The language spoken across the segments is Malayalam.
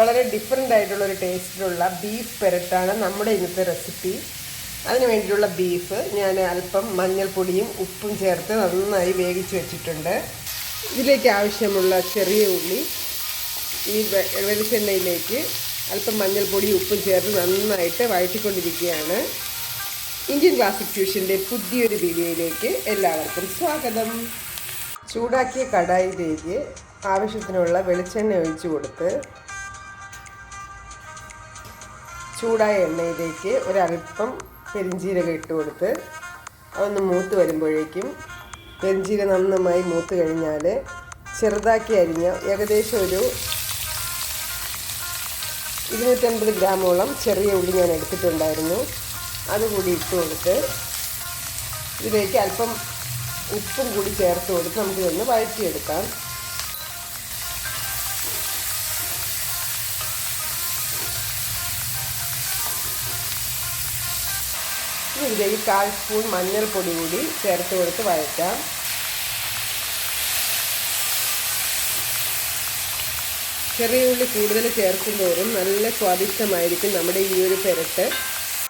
വളരെ ഡിഫറെന്റ് ആയിട്ടുള്ള ഒരു ടേസ്റ്റിലുള്ള ബീഫ് പെരട്ടാണ് നമ്മുടെ ഇന്നത്തെ റെസിപ്പി അതിന് വേണ്ടിയിട്ടുള്ള ബീഫ് ഞാൻ അല്പം മഞ്ഞൾപ്പൊടിയും ഉപ്പും ചേർത്ത് നന്നായി വേവിച്ച് വെച്ചിട്ടുണ്ട്. ഇതിലേക്ക് ആവശ്യമുള്ള ചെറിയ ഉള്ളി ഈ വെളിച്ചെണ്ണയിലേക്ക് അല്പം മഞ്ഞൾപ്പൊടിയും ഉപ്പും ചേർത്ത് നന്നായിട്ട് വഴറ്റിക്കൊണ്ടിരിക്കുകയാണ്. ഇന്ത്യൻ ക്ലാസിക് ഫ്യൂഷന്റെ പുതിയൊരു വീഡിയോയിലേക്ക് എല്ലാവർക്കും സ്വാഗതം. ചൂടാക്കിയ കടായിലേക്ക് ആവശ്യത്തിനുള്ള വെളിച്ചെണ്ണ ഒഴിച്ചു കൊടുത്ത് ചൂടായ എണ്ണയിലേക്ക് ഒരൽപ്പം പെരിഞ്ചീരകം ഇട്ട് കൊടുത്ത് അതൊന്ന് മൂത്ത് വരുമ്പോഴേക്കും പെരിഞ്ചീര നന്നായി മൂത്ത് കഴിഞ്ഞാൽ ചെറുതാക്കി അരിഞ്ഞ ഏകദേശം ഒരു ഇരുന്നൂറ്റൻപത് ഗ്രാമോളം ചെറിയ ഉള്ളി ഞാൻ എടുത്തിട്ടുണ്ടായിരുന്നു. അതുകൂടി ഇട്ട് കൊടുത്ത് ഇതിലേക്ക് അല്പം ഉപ്പും കൂടി ചേർത്ത് കൊടുത്ത് നമുക്കിതൊന്ന് വഴറ്റിയെടുക്കാം. ഇനി ഈ കാൽ സ്പൂൺ മഞ്ഞൾപ്പൊടി കൂടി ചേർത്ത് കൊടുത്ത് വഴറ്റാം. ചെറിയ ഉള്ളി കൂടുതൽ ചേർക്കും തോറും നല്ല സ്വാദിഷ്ടമായിരിക്കും നമ്മുടെ ഈ ഒരു പെരട്ട്.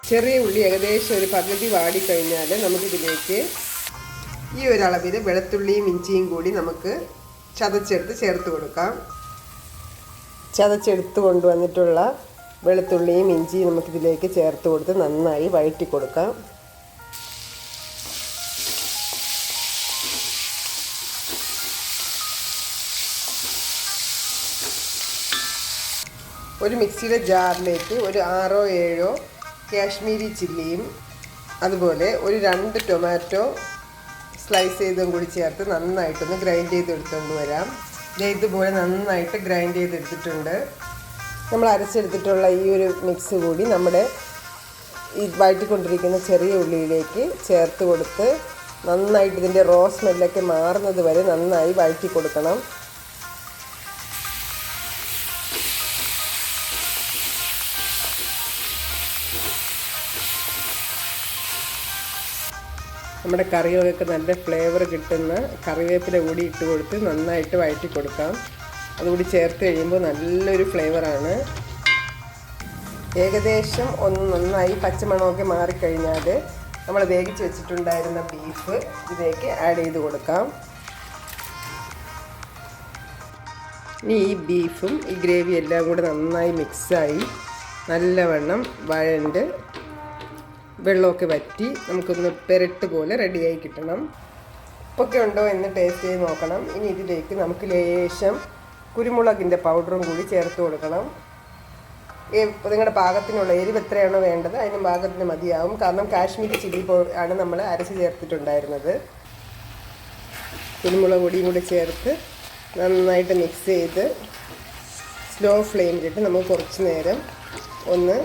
ചെറിയ ഉള്ളി ഏകദേശം ഒരു പകുതി വാടിക്കഴിഞ്ഞാൽ നമുക്കിതിലേക്ക് ഈ ഒരളവിൽ വെളുത്തുള്ളിയും ഇഞ്ചിയും കൂടി നമുക്ക് ചതച്ചെടുത്ത് ചേർത്ത് കൊടുക്കാം. ചതച്ചെടുത്ത് കൊണ്ടുവന്നിട്ടുള്ള വെളുത്തുള്ളിയും ഇഞ്ചിയും നമുക്കിതിലേക്ക് ചേർത്ത് കൊടുത്ത് നന്നായി വഴറ്റി കൊടുക്കാം. ഒരു മിക്സിയുടെ ജാറിലേക്ക് ഒരു ആറോ ഏഴോ കാശ്മീരി ചില്ലിയും അതുപോലെ ഒരു രണ്ട് ടൊമാറ്റോ സ്ലൈസ് ചെയ്തും കൂടി ചേർത്ത് നന്നായിട്ടൊന്ന് ഗ്രൈൻഡ് ചെയ്തെടുത്തുകൊണ്ട് വരാം. ഇതുപോലെ നന്നായിട്ട് ഗ്രൈൻഡ് ചെയ്തെടുത്തിട്ടുണ്ട്. നമ്മൾ അരച്ചെടുത്തിട്ടുള്ള ഈ ഒരു മിക്സ് കൂടി നമ്മുടെ ഈ വഴറ്റിക്കൊണ്ടിരിക്കുന്ന ചെറിയ ഉള്ളിയിലേക്ക് ചേർത്ത് കൊടുത്ത് നന്നായിട്ട് ഇതിന്റെ റോ സ്മെല്ലൊക്കെ മാറുന്നത് വരെ നന്നായി വഴറ്റി കൊടുക്കണം. നമ്മുടെ കറികൾക്കൊക്കെ നല്ല ഫ്ലേവർ കിട്ടുന്ന കറിവേപ്പില കൂടി ഇട്ട് കൊടുത്ത് നന്നായിട്ട് വഴറ്റി കൊടുക്കാം. അതുകൂടി ചേർത്ത് കഴിയുമ്പോൾ നല്ലൊരു ഫ്ലേവറാണ്. ഏകദേശം ഒന്ന് നന്നായി പച്ചമണമൊക്കെ മാറിക്കഴിഞ്ഞാൽ നമ്മൾ വേവിച്ച് വെച്ചിട്ടുണ്ടായിരുന്ന ബീഫ് ഇതിലേക്ക് ആഡ് ചെയ്ത് കൊടുക്കാം. ഇനി ഈ ബീഫും ഈ ഗ്രേവി എല്ലാം കൂടെ നന്നായി മിക്സായി നല്ലവണ്ണം വഴണ്ട് വെള്ളമൊക്കെ വറ്റി നമുക്കൊന്ന് പെരട്ട് പോലെ റെഡിയായി കിട്ടണം. ഉപ്പൊക്കെ ഉണ്ടോ എന്ന് ടേസ്റ്റ് ചെയ്ത് നോക്കണം. ഇനി ഇതിലേക്ക് നമുക്ക് ലേശം കുരുമുളകിന്റെ പൗഡറും കൂടി ചേർത്ത് കൊടുക്കണം. നിങ്ങളുടെ പാകത്തിനുള്ള എരിവ് എത്രയാണോ വേണ്ടത് അതിന് പാകത്തിന് മതിയാവും. കാരണം കാശ്മീരി ചില്ലി ആണ് നമ്മൾ അരച്ച് ചേർത്തിട്ടുണ്ടായിരുന്നത്. കുരുമുളക് പൊടിയും കൂടി ചേർത്ത് നന്നായിട്ട് മിക്സ് ചെയ്ത് സ്ലോ ഫ്ലെയിമിലിട്ട് നമുക്ക് കുറച്ച് നേരം ഒന്ന്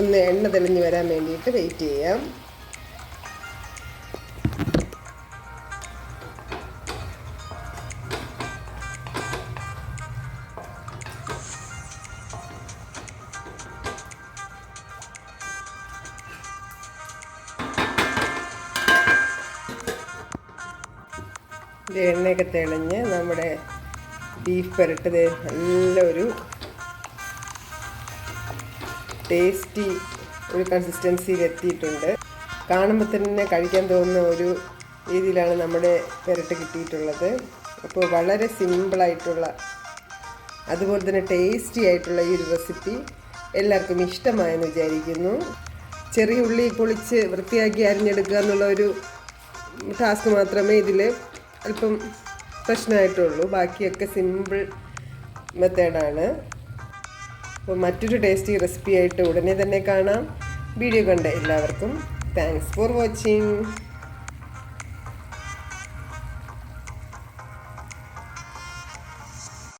ഒന്ന് എണ്ണ തെളിഞ്ഞ് വരാൻ വേണ്ടിയിട്ട് വെയിറ്റ് ചെയ്യാം. ഇത് എണ്ണയൊക്കെ തെളിഞ്ഞ് നമ്മുടെ ബീഫ് പുരട്ടത് നല്ലൊരു ടേസ്റ്റി ഒരു കൺസിസ്റ്റൻസിയിൽ എത്തിയിട്ടുണ്ട്. കാണുമ്പോൾ തന്നെ കഴിക്കാൻ തോന്നുന്ന ഒരു രീതിയിലാണ് നമ്മുടെ പെരട്ട് കിട്ടിയിട്ടുള്ളത്. അപ്പോൾ വളരെ സിമ്പിളായിട്ടുള്ള അതുപോലെ തന്നെ ടേസ്റ്റി ആയിട്ടുള്ള ഈ ഒരു റെസിപ്പി എല്ലാവർക്കും ഇഷ്ടമായെന്ന് വിചാരിക്കുന്നു. ചെറിയ ഉള്ളി പൊളിച്ച് വൃത്തിയാക്കി അരിഞ്ഞെടുക്കുക എന്നുള്ള ഒരു ടാസ്ക് മാത്രമേ ഇതിൽ അല്പം പ്രശ്നമായിട്ടുള്ളൂ. ബാക്കിയൊക്കെ സിമ്പിൾ മെത്തേഡാണ്. അപ്പോൾ മറ്റൊരു ടേസ്റ്റി റെസിപ്പി ആയിട്ട് ഉടനെ തന്നെ കാണാം. വീഡിയോ കണ്ട എല്ലാവർക്കും താങ്ക്സ് ഫോർ വാച്ചിങ്